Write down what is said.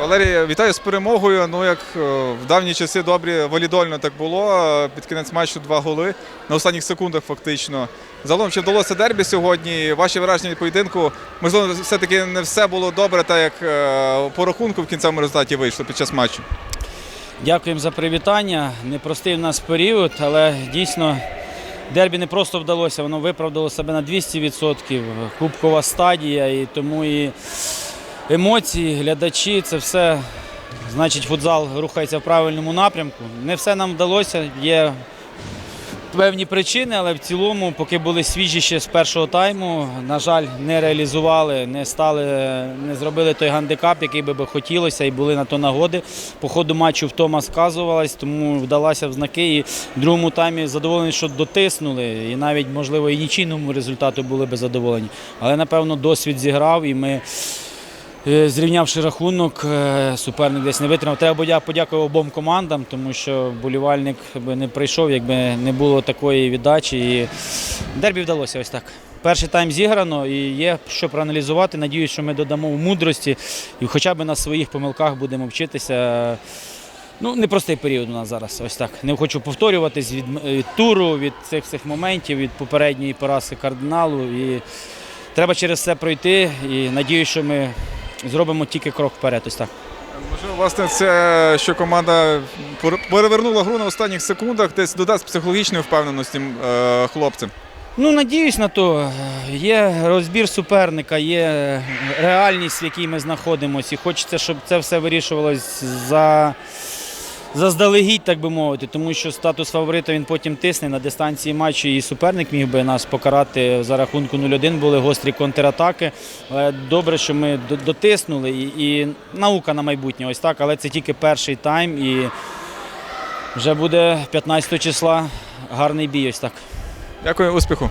Валерій, вітаю з перемогою. Ну як е, в давні часи добрі валідольно так було. Е, Під кінець матчу два голи на останніх секундах, фактично. Загалом чи вдалося дербі сьогодні? Ваші враження від поєдинку? Можливо, все-таки не все було добре, так як е, по рахунку в кінцевому результаті вийшло під час матчу. Дякуємо за привітання. Непростий в нас період, але дійсно дербі не просто вдалося, воно виправдало себе на 200%. Кубкова стадія, і тому і емоції, глядачі, це все. Значить, футзал рухається в правильному напрямку. Не все нам вдалося. Є певні причини, але в цілому, поки були свіжі ще з першого тайму, на жаль, не реалізували, не стали, не зробили той гандикап, який би хотілося, і були на то нагоди. По ходу матчу втома сказувалась, тому вдалася в знаки. І в другому таймі задоволені, що дотиснули, і навіть, можливо, і нічийному результату були би задоволені. Але, напевно, досвід зіграв, і ми. Е, Зрівнявши рахунок, е, суперник десь не витримав. Треба подя- подякувати обом командам, тому що болівальник би не прийшов, якби не було такої віддачі. І дербі вдалося ось так. Перший тайм зіграно і є що проаналізувати. Надіюсь, що ми додамо в мудрості і хоча б на своїх помилках будемо вчитися. Ну, непростий період у нас зараз. Ось так. Не хочу повторюватись від, від туру, від цих всіх моментів, від попередньої поразки кардиналу. І треба через це пройти. І надіюсь, що ми зробимо тільки крок вперед. Ось так. Можливо, власне, це що команда пер- перевернула гру на останніх секундах, десь додасть психологічної впевненості е, хлопцям. Ну, надіюсь на то. Є розбір суперника, є реальність, в якій ми знаходимося. І хочеться, щоб це все вирішувалось за. Заздалегідь, так би мовити, тому що статус фаворита він потім тисне на дистанції матчу, і суперник міг би нас покарати за рахунку 0-1, були гострі контратаки. Добре, що ми дотиснули, і наука на майбутнє, ось так, але це тільки перший тайм, і вже буде 15 числа гарний бій, ось так. Дякую, успіху.